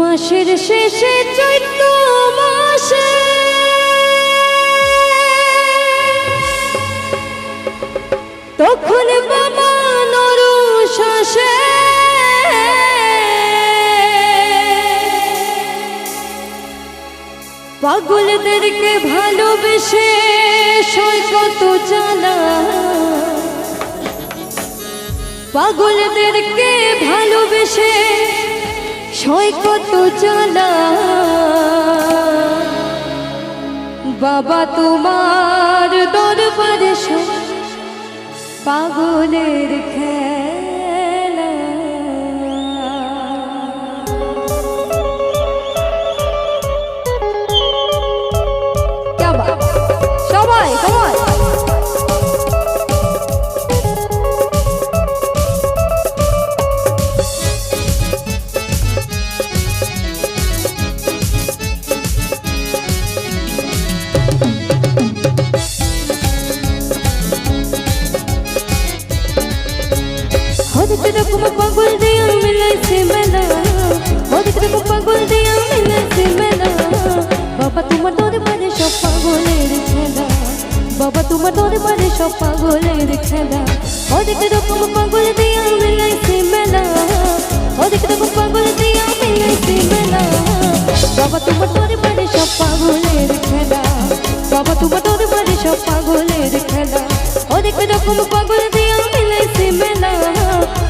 মাসের শেষে চৈত্র মাসে। তখন বাবা শ্বাসে। পাগলদেরকে ভালোবেসে সৈকত জানা। পাগলদেরকে ভালোবেসে সৈকত জানা। বাবা তোমার দরবারে পাগলের হদিক রকম পাগল দিয়া মিলাইছে মেলা হদিক রকম পাগল দিয়া মিলাইছে মেলা বাবা তোমার দরবারে সব পাগলের খেলা বাবা তোমার দরবারে সব পাগলের খেলা হদিক রকম পাগল দিয়া মিলাইছে মেলা হদিক রকম পাগল দিয়া মিলাইছে মেলা বাবা তোমার দরবারে সব পাগলের খেলা বাবা তোমার দরবারে সব পাগলের খেলা হদিক রকম পাগল দিয়া মিলাইছে মেলা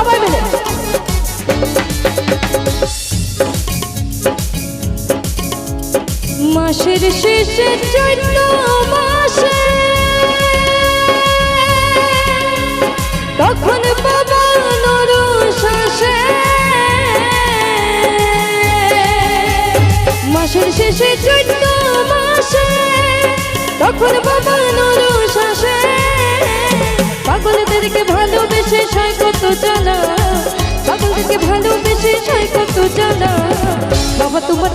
সবাই মিলে। মাসের মাসে তখন শ্বাসে মাসের মাসে তখন সৈকত জানা। পাগলদেরকে ভালোবেসে সৈকত জানা। বাবা তোমার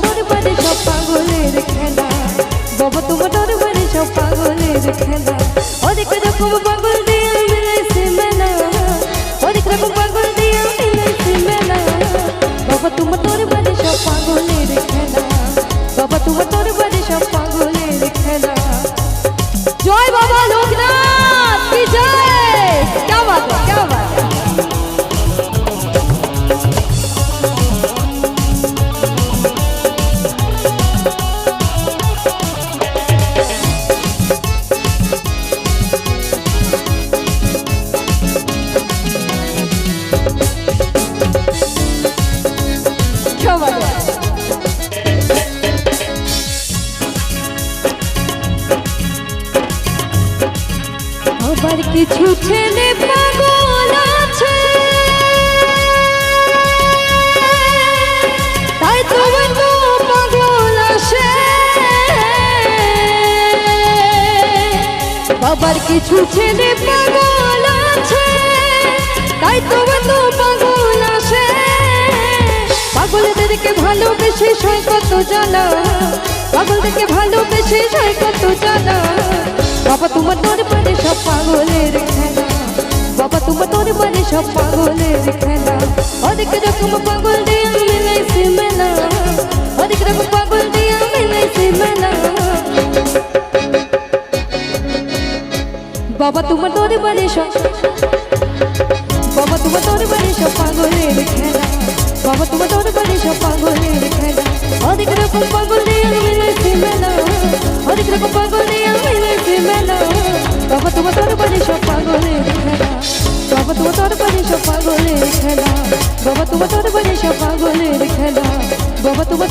কিছু ছেলে তাই তো পাগল আসে। বাবার কিছু ছেলে পাগল আছে, তাই তো পাগল আসে। পাগলদেরকে ভালোবেসে সৈকত জানা পাগলদেরকে ভালোবেসে সৈকত জানা বাবা, তোমার দরবারে সব পাগলের খেলা। বাবা, তোমার দরবারে সব পাগলের খেলা। অনেক রকম পাগল দিয়ে মিলাইছে মেলা। অনেক রকম পাগল দিয়ে মিলাইছে মেলা। বাবা, তোমার দরবারে সব বাবা তোমার দরবারে সব পাগলের খেলা। বাবা, তোমার দরবারে সব পাগলের খেলা। অনেক রকম পাগল দিয়ে মিলাইছে মেলা। অনেক রকম পাগল দিয়ে মিলাইছে মেলা। বাবা, তোমার দরবারে সব পাগলের খেলা। বাবা, তোমার দরবারে সব পাগলের খেলা। বাবা, তোমার দরবারে সব পাগলের খেলা। বাবা, তোমার